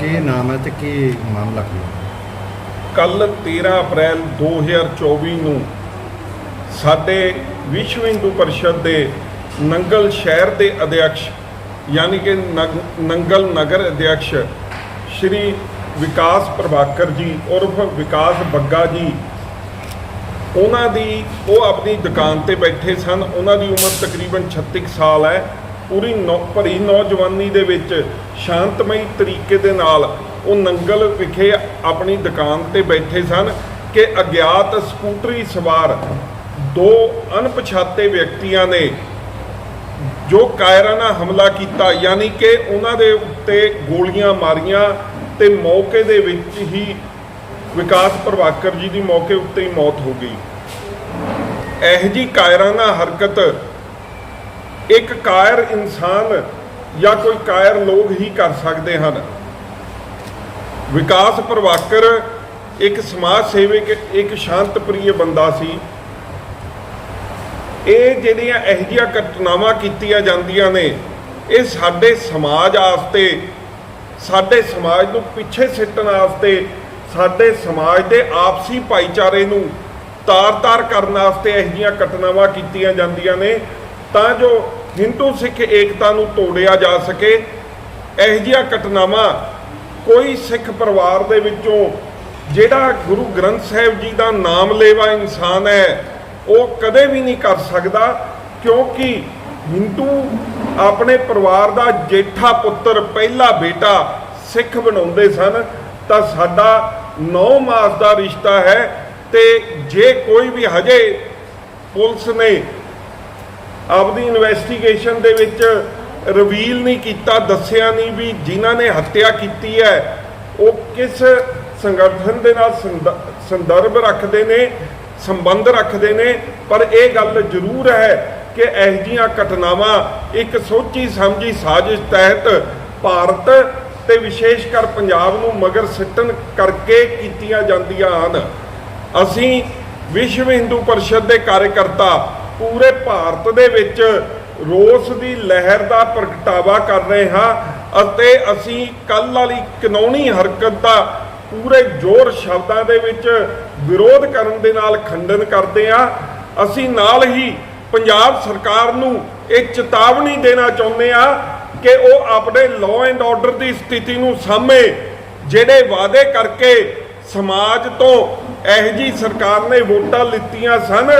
ਕੀ ਨਾਮ ਹੈ ਤੇ ਕੀ ਮਾਮਲਾ ਕੀ ਹੈ? ਕੱਲ 13 ਅਪ੍ਰੈਲ 2024 ਨੂੰ ਸਾਡੇ ਵਿਸ਼ਵ ਹਿੰਦੂ ਪਰਿਸ਼ਦ ਦੇ ਨੰਗਲ ਸ਼ਹਿਰ ਦੇ ਅਧਿਕਸ਼ ਯਾਨੀ ਕਿ ਨਗ- ਨੰਗਲ ਨਗਰ ਅਧਿਕਸ਼ ਸ਼੍ਰੀ ਵਿਕਾਸ ਪ੍ਰਭਾਕਰ ਜੀ, ਉਰਫ ਵਿਕਾਸ ਬੱਗਾ ਜੀ, ਉਹਨਾਂ ਦੀ, ਉਹ ਆਪਣੀ ਦੁਕਾਨ ਤੇ ਬੈਠੇ ਸਨ। ਉਹਨਾਂ ਦੀ ਉਮਰ ਤਕਰੀਬਨ 36 ਕੁ ਸਾਲ ਹੈ। ਪੂਰੀ ਨੌ, ਭਰੀ ਨੌਜਵਾਨੀ ਦੇ ਵਿੱਚ ਸ਼ਾਂਤਮਈ ਤਰੀਕੇ ਦੇ ਨਾਲ ਉਹ ਨੰਗਲ ਵਿਖੇ ਆਪਣੀ ਦੁਕਾਨ ਤੇ ਬੈਠੇ ਸਨ ਕਿ ਅਗਿਆਤ ਸਕੂਟਰੀ ਸਵਾਰ ਦੋ ਅਣਪਛਾਤੇ ਵਿਅਕਤੀਆਂ ਨੇ ਜੋ ਕਾਇਰਾਨਾ ਹਮਲਾ ਕੀਤਾ, ਯਾਨੀ ਕਿ ਉਹਨਾਂ ਦੇ ਉੱਤੇ ਗੋਲੀਆਂ ਮਾਰੀਆਂ ਤੇ ਮੌਕੇ ਦੇ ਵਿੱਚ ਹੀ ਵਿਕਾਸ ਪ੍ਰਭਾਕਰ ਜੀ ਦੀ ਮੌਕੇ ਉੱਤੇ ਹੀ ਮੌਤ ਹੋ ਗਈ। ਇਹ ਜੀ ਕਾਇਰਾਨਾ ਹਰਕਤ ਇੱਕ ਕਾਇਰ ਇਨਸਾਨ ਜਾਂ ਕੋਈ ਕਾਇਰ ਲੋਕ ਹੀ ਕਰ ਸਕਦੇ ਹਨ। ਵਿਕਾਸ ਪ੍ਰਭਾਕਰ ਇੱਕ ਸਮਾਜ ਸੇਵਕ, ਇੱਕ ਸ਼ਾਂਤ ਪ੍ਰਿਯ ਬੰਦਾ ਸੀ। ਇਹ ਜਿਹੜੀਆਂ ਇਹੋ ਜਿਹੀਆਂ ਘਟਨਾਵਾਂ ਕੀਤੀਆਂ ਜਾਂਦੀਆਂ ਨੇ, ਇਹ ਸਾਡੇ ਸਮਾਜ ਆਸਤੇ, ਸਾਡੇ ਸਮਾਜ ਨੂੰ ਪਿੱਛੇ ਸਿੱਟਣ ਵਾਸਤੇ ਸਾਡੇ ਸਮਾਜ ਦੇ ਆਪਸੀ ਭਾਈਚਾਰੇ ਨੂੰ ਤਾਰ-ਤਾਰ ਕਰਨ ਵਾਸਤੇ ਇਹੋ ਜਿਹੀਆਂ ਘਟਨਾਵਾਂ ਕੀਤੀਆਂ ਜਾਂਦੀਆਂ ਨੇ, ਤਾਂ ਜੋ ਹਿੰਦੂ ਸਿੱਖ ਏਕਤਾ ਨੂੰ ਤੋੜਿਆ ਜਾ ਸਕੇ, ਇਹੋ ਜਿਹੀਆਂ ਘਟਨਾਵਾਂ ਕੋਈ ਸਿੱਖ ਪਰਿਵਾਰ ਦੇ ਵਿੱਚੋਂ, ਜਿਹੜਾ ਗੁਰੂ ਗ੍ਰੰਥ ਸਾਹਿਬ ਜੀ ਦਾ ਨਾਮ ਲੈਵਾ ਇਨਸਾਨ ਹੈ, ਉਹ ਕਦੇ ਵੀ ਨਹੀਂ ਕਰ ਸਕਦਾ, ਕਿਉਂਕਿ ਹਿੰਦੂ ਆਪਣੇ ਪਰਿਵਾਰ ਦਾ ਜੇਠਾ ਪੁੱਤਰ, ਪਹਿਲਾ ਬੇਟਾ ਸਿੱਖ ਬਣਾਉਂਦੇ ਸਨ, ਤਾਂ ਸਾਡਾ 9 ਮਾਸ ਦਾ ਰਿਸ਼ਤਾ ਹੈ, ਤੇ ਜੇ ਕੋਈ ਵੀ ਹਜੇ ਪੁਲਿਸ ਨੇ ਆਪਦੀ ਇਨਵੈਸਟੀਗੇਸ਼ਨ ਦੇ ਵਿੱਚ ਰਿਵੀਲ ਨਹੀਂ ਕੀਤਾ, ਦੱਸਿਆ ਨਹੀਂ ਵੀ ਜਿਨ੍ਹਾਂ ਨੇ ਹੱਤਿਆ ਕੀਤੀ ਹੈ, ਉਹ ਕਿਸ ਸੰਗਠਨ ਦੇ ਨਾਲ ਸੰਦ- ਸੰਦਰਭ ਰੱਖਦੇ ਨੇ, ਸੰਬੰਧ ਰੱਖਦੇ ਨੇ, ਪਰ ਇਹ ਗੱਲ ਜ਼ਰੂਰ ਹੈ ਕਿ ਇਹੋ ਜਿਹੀਆਂ ਘਟਨਾਵਾਂ ਇੱਕ ਸੋਚੀ ਸਮਝੀ ਸਾਜ਼ਿਸ਼ ਤਹਿਤ ਭਾਰਤ ਤੇ ਵਿਸ਼ੇਸ਼ ਕਰ ਪੰਜਾਬ ਨੂੰ ਮਗਰ ਸਿੱਟਣ ਕਰਕੇ ਕੀਤੀਆਂ ਜਾਂਦੀਆਂ ਹਨ। ਅਸੀਂ ਵਿਸ਼ਵ ਹਿੰਦੂ ਪਰਿਸ਼ਦ ਦੇ ਕਾਰਜਕਰਤਾ ਪੂਰੇ ਭਾਰਤ ਦੇ ਵਿੱਚ ਰੋਸ ਦੀ ਲਹਿਰ ਦਾ ਪ੍ਰਗਟਾਵਾ ਕਰ ਰਹੇ ਹਾਂ ਅਤੇ ਅਸੀਂ ਕੱਲ ਵਾਲੀ ਕਾਨੂੰਨੀ ਹਰਕਤ ਦਾ ਪੂਰੇ ਜ਼ੋਰ ਸ਼ਬਦਾਂ ਦੇ ਵਿੱਚ ਵਿਰੋਧ ਕਰਨ ਦੇ ਨਾਲ ਖੰਡਨ ਕਰਦੇ ਹਾਂ। ਅਸੀਂ ਨਾਲ ਹੀ ਪੰਜਾਬ ਸਰਕਾਰ ਨੂੰ ਇਹ ਚੇਤਾਵਨੀ ਦੇਣਾ ਚਾਹੁੰਦੇ ਆ ਕਿ ਉਹ ਆਪਣੇ ਲਾਅ ਐਂਡ ਆਰਡਰ ਦੀ ਸਥਿਤੀ ਨੂੰ ਸਾਹਮਣੇ ਜਿਹੜੇ ਵਾਅਦੇ ਕਰਕੇ ਸਮਾਜ ਤੋਂ ਇਹ ਜੀ ਸਰਕਾਰ ਨੇ ਵੋਟਾਂ ਲਿੱਤੀਆਂ ਸਨ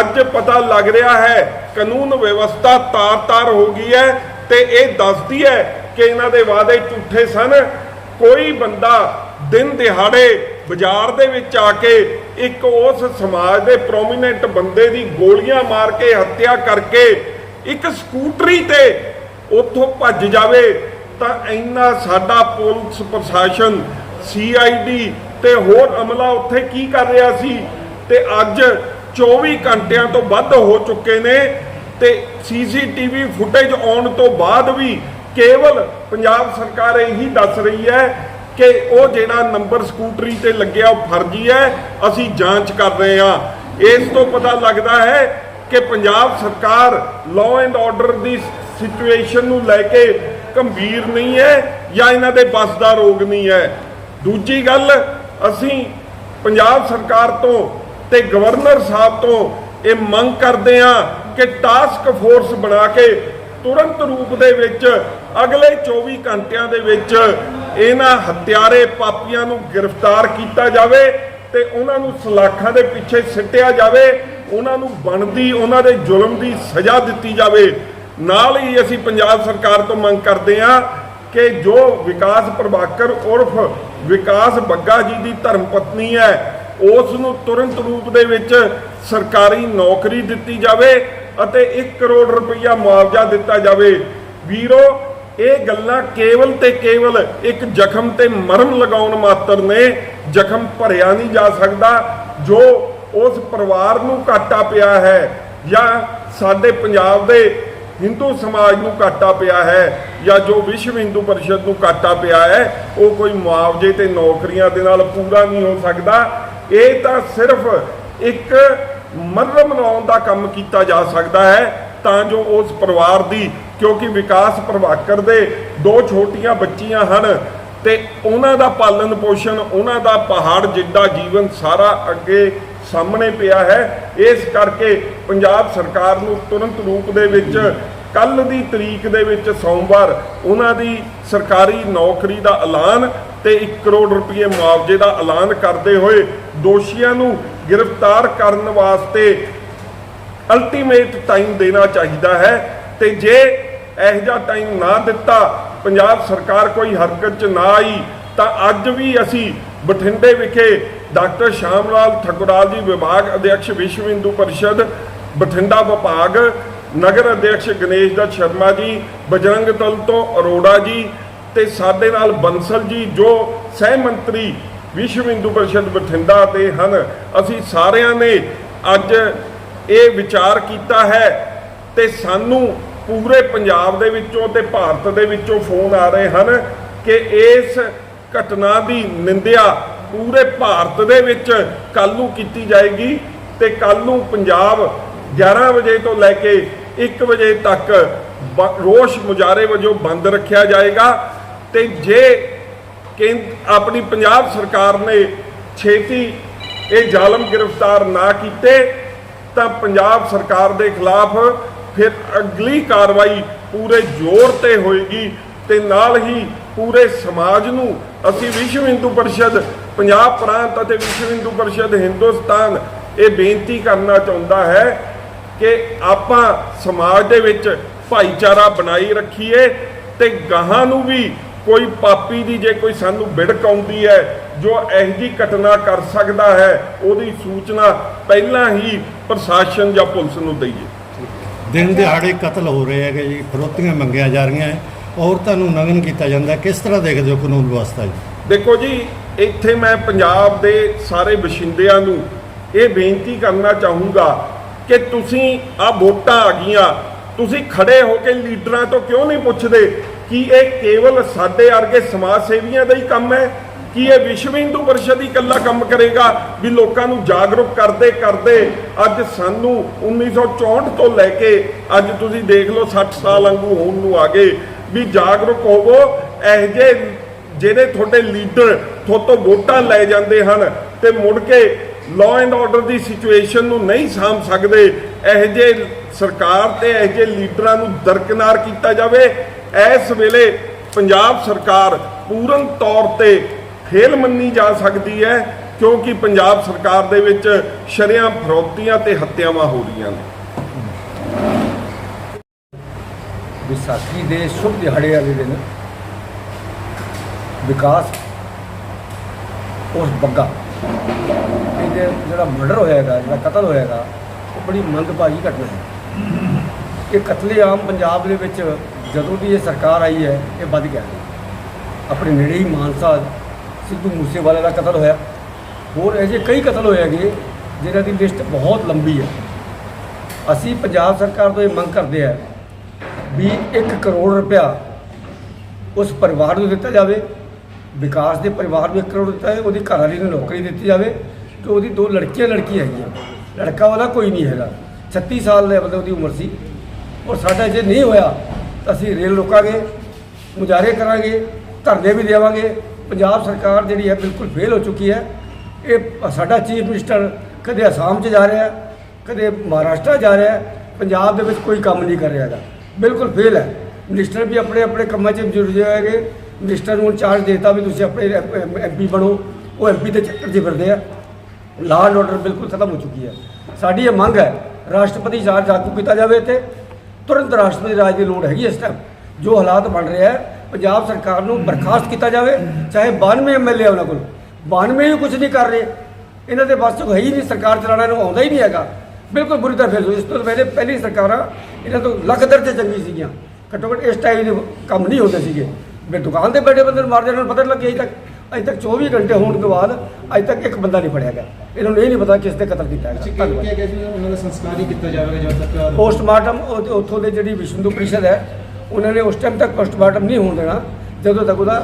ਅੱਜ ਪਤਾ ਲੱਗ ਰਿਹਾ ਹੈ ਕਾਨੂੰਨ ਵਿਵਸਥਾ ਤਾਰ-ਤਾਰ ਹੋ ਗਈ ਹੈ ਤੇ ਇਹ ਦੱਸਦੀ ਹੈ ਕਿ ਇਹਨਾਂ ਦੇ ਵਾਅਦੇ ਝੂਠੇ ਸਨ। ਕੋਈ ਬੰਦਾ ਦਿਨ ਦਿਹਾੜੇ ਬਾਜ਼ਾਰ ਦੇ ਵਿੱਚ ਆ ਕੇ ਇੱਕ ਉਸ ਸਮਾਜ ਦੇ ਪ੍ਰੋਮੀਨੈਂਟ ਬੰਦੇ ਦੀ ਗੋਲੀਆਂ ਮਾਰ ਕੇ ਹੱਤਿਆ ਕਰਕੇ ਇੱਕ ਸਕੂਟਰੀ ਤੇ ਉੱਥੋਂ ਭੱਜ ਜਾਵੇ, ਤਾਂ ਇੰਨਾ ਸਾਡਾ ਪੁਲਿਸ ਪ੍ਰਸ਼ਾਸਨ, ਸੀਆਈਡੀ ਤੇ ਹੋਰ ਅਮਲਾ ਉੱਥੇ ਕੀ ਕਰ ਰਿਹਾ ਸੀ? ਤੇ ਅੱਜ 24 ਘੰਟਿਆਂ ਤੋਂ ਵੱਧ ਹੋ ਚੁੱਕੇ ਨੇ ਤੇ ਸੀਸੀਟੀਵੀ ਫੁਟੇਜ ਆਉਣ ਤੋਂ ਬਾਅਦ ਵੀ ਕੇਵਲ ਪੰਜਾਬ ਸਰਕਾਰ ਇਹੀ ਦੱਸ ਰਹੀ ਹੈ ਕਿ ਉਹ ਜਿਹੜਾ ਨੰਬਰ ਸਕੂਟਰੀ ਤੇ ਲੱਗਿਆ ਉਹ ਫਰਜ਼ੀ ਹੈ, ਅਸੀਂ ਜਾਂਚ ਕਰ ਰਹੇ ਹਾਂ। ਇਸ ਤੋਂ ਪਤਾ ਲੱਗਦਾ ਹੈ ਕਿ ਪੰਜਾਬ ਸਰਕਾਰ ਲਾਅ ਐਂਡ ਆਰਡਰ ਦੀ ਸਿਚੁਏਸ਼ਨ ਨੂੰ ਲੈ ਕੇ ਗੰਭੀਰ ਨਹੀਂ ਹੈ ਜਾਂ ਇਹਨਾਂ ਦੇ ਬਸ ਦਾ ਰੋਗ ਨਹੀਂ ਹੈ। ਦੂਜੀ ਗੱਲ, ਅਸੀਂ ਪੰਜਾਬ ਸਰਕਾਰ ਤੋਂ ਤੇ ਗਵਰਨਰ ਸਾਹਿਬ ਤੋਂ ਇਹ ਮੰਗ ਕਰਦੇ ਹਾਂ ਕਿ ਟਾਸਕ ਫੋਰਸ ਬਣਾ ਕੇ ਤੁਰੰਤ ਰੂਪ ਦੇ ਵਿੱਚ ਅਗਲੇ 24 ਘੰਟਿਆਂ ਦੇ ਵਿੱਚ ਇਹਨਾਂ ਹੱਤਿਆਰੇ ਪਾਪੀਆਂ ਨੂੰ ਗ੍ਰਿਫਤਾਰ ਕੀਤਾ ਜਾਵੇ ਤੇ ਉਹਨਾਂ ਨੂੰ ਸਲਾਖਾਂ ਦੇ ਪਿੱਛੇ ਸਿੱਟਿਆ ਜਾਵੇ, ਉਹਨਾਂ ਨੂੰ ਬਣਦੀ, ਉਹਨਾਂ ਦੇ ਜ਼ੁਲਮ ਦੀ ਸਜ਼ਾ ਦਿੱਤੀ ਜਾਵੇ। ਨਾਲ ਹੀ ਅਸੀਂ ਪੰਜਾਬ ਸਰਕਾਰ ਤੋਂ ਮੰਗ ਕਰਦੇ ਹਾਂ ਕਿ ਜੋ ਵਿਕਾਸ ਪ੍ਰਭਾਕਰ ਉਰਫ ਵਿਕਾਸ ਬੱਗਾ ਜੀ ਦੀ ਧਰਮ ਪਤਨੀ ਹੈ ਉਸ ਨੂੰ ਤੁਰੰਤ ਰੂਪ ਦੇ ਵਿੱਚ ਸਰਕਾਰੀ ਨੌਕਰੀ ਦਿੱਤੀ ਜਾਵੇ ਅਤੇ 1 ਕਰੋੜ ਰੁਪਈਆ ਮੁਆਵਜ਼ਾ ਦਿੱਤਾ ਜਾਵੇ। ਵੀਰੋ, ਇਹ ਗੱਲਾਂ ਕੇਵਲ ਤੇ ਕੇਵਲ ਇੱਕ ਜ਼ਖਮ ਤੇ ਮਰਮ ਲਗਾਉਣ ਮਾਤਰ ਨੇ। ਜ਼ਖਮ ਭਰਿਆ ਨਹੀਂ ਜਾ ਸਕਦਾ, ਜੋ ਉਸ ਪਰਿਵਾਰ ਨੂੰ ਘਾਟਾ ਪਿਆ ਹੈ ਜਾਂ ਸਾਡੇ ਪੰਜਾਬ ਦੇ ਹਿੰਦੂ ਸਮਾਜ ਨੂੰ ਘਾਟਾ ਪਿਆ ਹੈ ਜਾਂ ਜੋ ਵਿਸ਼ਵ ਹਿੰਦੂ ਪਰਿਸ਼ਦ ਨੂੰ ਘਾਟਾ ਪਿਆ ਹੈ, ਉਹ ਕੋਈ ਮੁਆਵਜ਼ੇ ਤੇ ਨੌਕਰੀਆਂ ਦੇ ਨਾਲ ਪੂਰਾ ਨਹੀਂ ਹੋ ਸਕਦਾ। ਇਹ ਤਾਂ ਸਿਰਫ ਇੱਕ ਮਰਮ ਮਨਾਉਣ ਦਾ ਕੰਮ ਕੀਤਾ ਜਾ ਸਕਦਾ ਹੈ, ਤਾਂ ਜੋ ਉਸ ਪਰਿਵਾਰ ਦੀ, ਕਿਉਂਕਿ ਵਿਕਾਸ ਪ੍ਰਭਾਕਰ ਦੇ ਦੋ ਛੋਟੀਆਂ ਬੱਚੀਆਂ ਹਨ, ਤੇ ਉਹਨਾਂ ਦਾ ਪਾਲਣ ਪੋਸ਼ਣ, ਉਹਨਾਂ ਦਾ ਪਹਾੜ ਜਿੱਡਾ ਜੀਵਨ ਸਾਰਾ ਅੱਗੇ ਸਾਹਮਣੇ ਪਿਆ ਹੈ। ਇਸ ਕਰਕੇ ਪੰਜਾਬ ਸਰਕਾਰ ਨੂੰ ਤੁਰੰਤ ਰੂਪ ਦੇ ਵਿੱਚ ਕੱਲ ਦੀ ਤਰੀਕ ਦੇ ਵਿੱਚ ਸੋਮਵਾਰ ਉਹਨਾਂ ਦੀ ਸਰਕਾਰੀ ਨੌਕਰੀ ਦਾ ਐਲਾਨ ਤੇ 1 ਕਰੋੜ ਰੁਪਏ ਮੁਆਵਜ਼ੇ ਦਾ ਐਲਾਨ ਕਰਦੇ ਹੋਏ ਦੋਸ਼ੀਆਂ ਨੂੰ ਗ੍ਰਿਫਤਾਰ ਕਰਨ ਵਾਸਤੇ ਅਲਟੀਮੇਟ ਟਾਈਮ ਦੇਣਾ ਚਾਹੀਦਾ ਹੈ ਤੇ ਜੇ ਇਹੋ ਜਿਹਾ ਟਾਈਮ ਨਾ ਦਿੱਤਾ, ਪੰਜਾਬ ਸਰਕਾਰ ਕੋਈ ਹਰਕਤ 'ਚ ਨਾ ਆਈ, ਤਾਂ ਅੱਜ ਵੀ ਅਸੀਂ ਬਠਿੰਡੇ ਵਿਖੇ ਡਾਕਟਰ ਸ਼ਾਮ ਲਾਲ ਠਕੁਰਾਲ ਜੀ ਵਿਭਾਗ ਅਧਿਕਸ਼ ਵਿਸ਼ਵ ਹਿੰਦੂ ਪਰਿਸ਼ਦ, ਬਠਿੰਡਾ ਵਿਭਾਗ, ਨਗਰ ਅਧਿਕਸ਼ ਗਣੇਸ਼ ਦੱਤ ਸ਼ਰਮਾ ਜੀ, ਬਜਰੰਗ ਦਲ ਤੋਂ ਅਰੋੜਾ ਜੀ ਤੇ ਸਾਡੇ ਨਾਲ ਬੰਸਲ ਜੀ ਜੋ ਸਹਿ ਮੰਤਰੀ ਵਿਸ਼ਵ ਹਿੰਦੂ ਪਰਿਸ਼ਦ ਬਠਿੰਡਾ ਦੇ ਹਨ, ਅਸੀਂ ਸਾਰਿਆਂ ਨੇ ਅੱਜ ਇਹ ਵਿਚਾਰ ਕੀਤਾ ਹੈ ਤੇ ਸਾਨੂੰ ਪੂਰੇ ਪੰਜਾਬ ਦੇ ਵਿੱਚੋਂ ਤੇ ਭਾਰਤ ਦੇ ਵਿੱਚੋਂ ਫੋਨ ਆ ਰਹੇ ਹਨ ਕਿ ਇਸ ਘਟਨਾ ਦੀ ਨਿੰਦਿਆ ਪੂਰੇ ਭਾਰਤ ਦੇ ਵਿੱਚ ਕੱਲ ਨੂੰ ਕੀਤੀ ਜਾਏਗੀ ਤੇ ਕੱਲ ਨੂੰ ਪੰਜਾਬ 11 ਵਜੇ ਤੋਂ ਲੈ ਕੇ 1 ਵਜੇ ਤੱਕ ਬ- ਰੋਸ਼ ਮੁਜ਼ਾਹਰੇ ਵਜੋਂ ਬੰਦ ਰੱਖਿਆ ਜਾਏਗਾ। ਤੇ ਜੇ ਕੇਂਦ, ਆਪਣੀ ਪੰਜਾਬ ਸਰਕਾਰ ਨੇ ਛੇਤੀ ਇਹ ਜ਼ਾਲਮ ਗ੍ਰਿਫਤਾਰ ਨਾ ਕੀਤੇ, ਤਾਂ ਪੰਜਾਬ ਸਰਕਾਰ ਦੇ ਖਿਲਾਫ ਫਿਰ ਅਗਲੀ ਕਾਰਵਾਈ ਪੂਰੇ ਜ਼ੋਰ ਤੇ ਹੋਏਗੀ ਤੇ ਨਾਲ ਹੀ ਪੂਰੇ ਸਮਾਜ ਨੂੰ ਅਸੀਂ ਵਿਸ਼ਵ ਹਿੰਦੂ ਪਰਿਸ਼ਦ, ਪੰਜਾਬ ਪ੍ਰਾਂਤ ਅਤੇ ਵਿਸ਼ਵ ਹਿੰਦੂ ਪਰਿਸ਼ਦ ਹਿੰਦੁਸਤਾਨ ਇਹ ਬੇਨਤੀ ਕਰਨਾ ਚਾਹੁੰਦਾ ਹੈ ਕਿ ਆਪਾਂ ਸਮਾਜ ਦੇ ਵਿੱਚ ਭਾਈਚਾਰਾ ਬਣਾਈ ਰੱਖੀਏ ਤੇ ਗਾਹਾਂ ਨੂੰ ਵੀ ਕੋਈ ਪਾਪੀ ਦੀ ਜੇ ਕੋਈ ਸਾਨੂੰ ਬਿੜਕ ਆਉਂਦੀ ਹੈ ਜੋ ਇਹੋ ਜਿਹੀ ਘਟਨਾ ਕਰ ਸਕਦਾ ਹੈ ਉਹਦੀ ਸੂਚਨਾ ਪਹਿਲਾਂ ਹੀ ਪ੍ਰਸ਼ਾਸਨ ਜਾਂ ਪੁਲਿਸ ਨੂੰ ਦਈਏ। ਦਿਨ ਦਿਹਾੜੇ ਕਤਲ ਹੋ ਰਹੇ ਹੈਗੇ ਜੀ ਫਰੋਤੀਆਂ ਮੰਗੀਆਂ ਜਾ ਰਹੀਆਂ ਹੈ। ਔਰਤਾਂ ਨੂੰ ਨਗਨ ਕੀਤਾ ਜਾਂਦਾ। ਕਿਸ ਤਰ੍ਹਾਂ ਦੇਖਦੇ ਹੋ ਕਾਨੂੰਨ ਵਿਵਸਥਾ ਜੀ? ਦੇਖੋ ਜੀ ਇੱਥੇ ਮੈਂ ਪੰਜਾਬ ਦੇ ਸਾਰੇ ਵਸਿੰਦਿਆਂ ਨੂੰ ਇਹ ਬੇਨਤੀ ਕਰਨਾ ਚਾਹੂੰਗਾ ਕਿ ਤੁਸੀਂ ਆ ਵੋਟਾਂ ਆ ਗਈਆਂ ਤੁਸੀਂ ਖੜੇ ਹੋ ਕੇ ਲੀਡਰਾਂ ਤੋਂ ਕਿਉਂ ਨਹੀਂ ਪੁੱਛਦੇ? ਕਿ ਇਹ ਕੇਵਲ ਸਾਡੇ ਵਰਗੇ ਸਮਾਜ ਸੇਵੀਆਂ ਦਾ ਹੀ ਕੰਮ ਹੈ? ਕਿ ਇਹ ਵਿਸ਼ਵ ਹਿੰਦੂ ਪਰਿਸ਼ਦ ਹੀ ਇਕੱਲਾ ਕੰਮ ਕਰੇਗਾ ਵੀ ਲੋਕਾਂ ਨੂੰ ਜਾਗਰੂਕ ਕਰਦੇ ਕਰਦੇ ਅੱਜ ਸਾਨੂੰ 1964 ਤੋਂ ਲੈ ਕੇ ਅੱਜ ਤੁਸੀਂ ਦੇਖ ਲਓ 60 ਸਾਲ ਵਾਂਗੂ ਹੋਣ ਨੂੰ ਆ ਗਏ ਵੀ ਜਾਗਰੂਕ ਹੋਵੋ। ਇਹ ਜੇ ਜਿਹੜੇ ਤੁਹਾਡੇ ਲੀਡਰ ਤੁਹਾਤੋਂ ਵੋਟਾਂ ਲੈ ਜਾਂਦੇ ਹਨ ਤੇ ਮੁੜ ਕੇ ਲਾਅ ਐਂਡ ਆਰਡਰ ਦੀ ਸਿਚੁਏਸ਼ਨ ਨੂੰ ਨਹੀਂ ਸਾਂਭ ਸਕਦੇ, ਇਹ ਜੇ ਸਰਕਾਰ ਤੇ ਇਹ ਜੇ ਲੀਡਰਾਂ ਨੂੰ ਦਰਕਨਾਰ ਕੀਤਾ ਜਾਵੇ ਇਸ ਵੇਲੇ ਪੰਜਾਬ ਸਰਕਾਰ ਪੂਰਨ ਤੌਰ ਤੇ ਫੇਲ ਮੰਨੀ ਜਾ ਸਕਦੀ ਹੈ, ਕਿਉਂਕਿ ਪੰਜਾਬ ਸਰਕਾਰ ਦੇ ਵਿੱਚ ਸ਼ਰਿਆਂ ਫਰੋਤੀਆਂ ਤੇ ਹੱਤਿਆਵਾਂ ਹੋ ਰਹੀਆਂ ਨੇ। ਵਿਸਾਖੀ ਦੇ ਸ਼ੁਭ ਦਿਹਾੜੇ ਵਾਲੇ ਦਿਨ ਵਿਕਾਸ ਉਸ ਬੱਗਾ। ਇਹਦੇ ਜਿਹੜਾ ਮਰਡਰ ਹੋਇਆਗਾ, ਜਿਹੜਾ ਕਤਲ ਹੋਇਆ ਹੋਇਆਗਾ, ਉਹ ਬੜੀ ਮੰਦਭਾਗੀ ਘਟਨਾ ਹੈ। ਇਹ ਕਤਲੇਆਮ ਪੰਜਾਬ ਦੇ ਵਿੱਚ ਜਦੋਂ ਦੀ ਇਹ ਸਰਕਾਰ ਆਈ ਹੈ, ਇਹ ਵੱਧ ਗਿਆ। ਆਪਣੇ ਨੇੜੇ ਹੀ ਮਾਨਸਾ ਸਿੱਧੂ ਮੂਸੇਵਾਲੇ ਦਾ ਕਤਲ ਹੋਇਆ। ਹੋਰ ਅਜੇ ਕਈ ਕਤਲ ਹੋਏ ਹੈਗੇ ਜਿਹਨਾਂ ਦੀ ਲਿਸਟ ਬਹੁਤ ਲੰਬੀ ਹੈ। ਅਸੀਂ ਪੰਜਾਬ ਸਰਕਾਰ ਤੋਂ ਇਹ ਮੰਗ ਕਰਦੇ ਹਾਂ ਵੀ 1 ਕਰੋੜ ਰੁਪਇਆ ਉਸ ਪਰਿਵਾਰ ਨੂੰ ਦਿੱਤਾ ਜਾਵੇ, ਵਿਕਾਸ ਦੇ ਪਰਿਵਾਰ ਨੂੰ 1 ਕਰੋੜ ਦਿੱਤਾ ਹੈ ਉਹਦੀ ਘਰ ਵਾਲੀ ਨੂੰ ਨੌਕਰੀ ਦਿੱਤੀ ਜਾਵੇ, ਤੇ ਉਹਦੀ ਦੋ ਲੜਕੀਆਂ ਲੜਕੀ ਹੈਗੀਆਂ। ਲੜਕਾ ਵਾਲਾ ਕੋਈ ਨਹੀਂ ਹੈਗਾ। 36 ਸਾਲ ਦੇ ਮਤਲਬ ਉਹਦੀ ਉਮਰ ਸੀ। ਔਰ ਸਾਡਾ ਜੇ ਨਹੀਂ ਹੋਇਆ ਅਸੀਂ ਰੇਲ ਰੋਕਾਂਗੇ, ਮੁਜ਼ਾਹਰੇ ਕਰਾਂਗੇ, ਧਰਨੇ ਵੀ ਦੇਵਾਂਗੇ। ਪੰਜਾਬ ਸਰਕਾਰ ਜਿਹੜੀ ਹੈ ਬਿਲਕੁਲ ਫੇਲ ਹੋ ਚੁੱਕੀ ਹੈ। ਇਹ ਸਾਡਾ ਚੀਫ ਮਿਨਿਸਟਰ ਕਦੇ ਅਸਾਮ 'ਚ ਜਾ ਰਿਹਾ ਕਦੇ ਮਹਾਰਾਸ਼ਟਰ ਜਾ ਰਿਹਾ ਪੰਜਾਬ ਦੇ ਵਿੱਚ ਕੋਈ ਕੰਮ ਨਹੀਂ ਕਰ ਰਿਹਾ ਹੈਗਾ। ਬਿਲਕੁਲ ਫੇਲ ਹੈ। ਮਿਨਿਸਟਰ ਵੀ ਆਪਣੇ ਆਪਣੇ ਕੰਮਾਂ 'ਚ ਜੁੜ ਜਾਏਗੇ ਮਿਨਿਸਟਰ ਨੂੰ ਚਾਰਜ ਦੇਤਾ ਵੀ ਤੁਸੀਂ ਆਪਣੇ ਐਮਪੀ ਬਣੋ। ਉਹ ਐਮਪੀ ਦੇ ਚੱਕਰ 'ਚ ਫਿਰਦੇ ਆ। ਲਾਅ ਐਂਡ ਆਰਡਰ ਬਿਲਕੁਲ ਖਤਮ ਹੋ ਚੁੱਕੀ ਹੈ। ਸਾਡੀ ਇਹ ਮੰਗ ਹੈ, ਰਾਸ਼ਟਰਪਤੀ ਰਾਜ ਲਾਗੂ ਕੀਤਾ ਜਾਵੇ ਤੇ ਤੁਰੰਤ ਰਾਸ਼ਟਰਪਤੀ ਰਾਜ ਦੀ ਲੋੜ ਹੈਗੀ ਇਸ ਟਾਈਮ ਜੋ ਹਾਲਾਤ ਬਣ ਰਿਹਾ ਹੈ, ਪੰਜਾਬ ਸਰਕਾਰ ਨੂੰ ਬਰਖਾਸਤ ਕੀਤਾ ਜਾਵੇ, ਚਾਹੇ 92 ਐਮਐਲਏ ਉਹਨਾਂ ਕੋਲ। 92 ਵੀ ਕੁਝ ਨਹੀਂ ਕਰ ਰਹੇ। ਇਹਨਾਂ ਦੇ ਬਸ 'ਚ ਹੈ ਹੀ ਨਹੀਂ, ਸਰਕਾਰ ਚਲਾਉਣਾ ਇਹਨੂੰ ਆਉਂਦਾ ਹੀ ਨਹੀਂ ਹੈਗਾ। ਬਿਲਕੁਲ ਬੁਰੀ ਤਰ੍ਹਾਂ ਫੇਲ ਇਸ ਤੋਂ ਪਹਿਲੇ ਪਹਿਲੀ ਸਰਕਾਰਾਂ ਇਹਨਾਂ ਤੋਂ ਲੱਖ ਦਰਜੇ ਚੰਗੀ ਸੀਗੀਆਂ। ਘੱਟੋ ਘੱਟ ਇਸ ਟਾਈਮ ਦੇ ਕੰਮ ਨਹੀਂ ਹੁੰਦੇ ਸੀਗੇ। ਵੀ ਦੁਕਾਨ ਤੇ ਬੈਠੇ ਬੰਦੇ ਨੂੰ ਮਾਰ ਉਹਨਾਂ ਨੂੰ ਪਤਾ ਲੱਗਿਆ ਅਜੇ ਤੱਕ। ਅਜੇ ਤੱਕ 24 ਘੰਟੇ ਹੋਣ ਤੋਂ ਬਾਅਦ ਅਜੇ ਤੱਕ ਇੱਕ ਬੰਦਾ ਨਹੀਂ ਫੜਿਆ ਗਿਆ। ਇਹਨਾਂ ਨੂੰ ਇਹ ਨਹੀਂ ਪਤਾ ਕਿਸ ਤੇ ਕਤਲ ਕੀਤਾ ਹੈਗਾ। ਧੰਨਵਾਦ। ਉਹਨਾਂ ਦਾ ਸੰਸਕਾਰ ਹੀ ਕੀਤਾ ਜਾਵੇਗਾ ਜਦ ਤੱਕ ਪੋਸਟਮਾਰਟਮ ਉੱਥੋਂ ਦੇ ਜਿਹੜੀ ਵਿਸ਼ਵ ਪ੍ਰੀਸ਼ਦ ਹੈ ਉਹਨਾਂ ਨੇ ਉਸ ਟਾਈਮ ਤੱਕ ਪੋਸਟਮਾਰਟਮ ਨਹੀਂ ਹੋਣ ਦੇਣਾ ਜਦੋਂ ਤੱਕ ਉਹਦਾ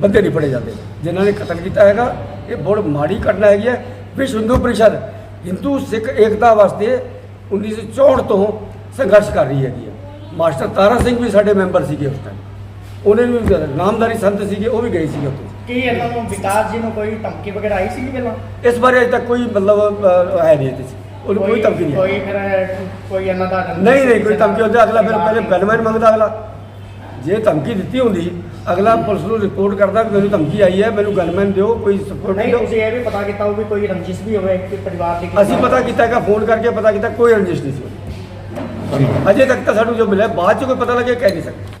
ਬੰਦੇ ਨਹੀਂ ਫੜੇ ਜਾਂਦੇ। ਜਿਨ੍ਹਾਂ ਨੇ ਕਤਲ ਕੀਤਾ ਹੈਗਾ ਇਹ ਬਹੁਤ ਮਾੜੀ ਘਟਨਾ ਹੈਗੀ ਹੈ। ਵਿਸ਼ਵ ਹਿੰਦੂ ਪ੍ਰੀਸ਼ਦ ਹਿੰਦੂ ਸਿੱਖ ਏਕਤਾ ਵਾਸਤੇ 1964 ਤੋਂ ਸੰਘਰਸ਼ ਕਰ ਰਹੀ ਹੈਗੀ ਹੈ। ਮਾਸਟਰ ਤਾਰਾ ਸਿੰਘ ਵੀ ਸਾਡੇ ਮੈਂਬਰ ਸੀਗੇ ਉਸ ਟਾਈਮ ਉਹਨੇ ਵੀ ਨਾਮਦਾਰੀ ਸੰਤ ਸੀਗੇ ਉਹ ਵੀ ਗਏ ਸੀਗੇ ਉੱਥੇ। ਕੀ ਇਹਨਾਂ ਨੂੰ ਵਿਕਾਸ ਜੀ ਨੂੰ ਕੋਈ ਧਮਕੀ ਵਗੈਰਾ ਆਈ ਸੀ ਪਹਿਲਾਂ? ਇਸ ਬਾਰੇ ਅਜੇ ਤੱਕ ਕੋਈ ਮਤਲਬ ਅਹ, ਹੈ ਨਹੀਂ ਇਹਦੇ 'ਚ ਉਹਨੂੰ ਕੋਈ ਧਮਕੀ ਨਹੀਂ ਕੋਈ ਆਈ। ਫਿਰ ਕੋਈ ਇਹਨਾਂ ਦਾ ਨਹੀਂ ਨਹੀਂ ਕੋਈ ਧਮਕੀ ਹੁੰਦੀ ਅਗਲਾ ਫਿਰ ਪਹਿਲੇ ਗਨਮੈਨ ਮੰਗਦਾ ਅਗਲਾ। ਜੇ ਧਮਕੀ ਦਿੱਤੀ ਹੁੰਦੀ ਅਗਲਾ ਪੁਲਿਸ ਨੂੰ ਰਿਪੋਰਟ ਕਰਦਾ ਕਿ ਮੈਨੂੰ ਧਮਕੀ ਆਈ ਹੈ ਮੈਨੂੰ ਗਨਮੈਨ ਦਿਓ ਕੋਈ ਸਪੋਰਟ ਨਹੀਂ ਦਿਓ। ਤੁਸੀਂ ਇਹ ਵੀ ਪਤਾ ਕੀਤਾ ਉਹ ਵੀ ਕੋਈ ਰੰਜਿਸ਼ ਵੀ ਹੋਵੇ ਕਿ ਪਰਿਵਾਰ ਦੀ ਅਸੀਂ ਪਤਾ ਕੀਤਾ ਹੈਗਾ ਫੋਨ ਕਰਕੇ ਪਤਾ ਕੀਤਾ ਕੋਈ ਰੰਜਿਸ਼ ਨਹੀਂ ਸੀ। ਉਹਦੀ। ਧੰਨਵਾਦ ਅਜੇ ਤੱਕ ਤਾਂ ਸਾਨੂੰ ਜੋ ਮਿਲਿਆ ਬਾਅਦ ਚ ਕੋਈ ਪਤਾ ਲੱਗਿਆ ਕਹਿ ਨਹੀਂ ਸਕਦੇ।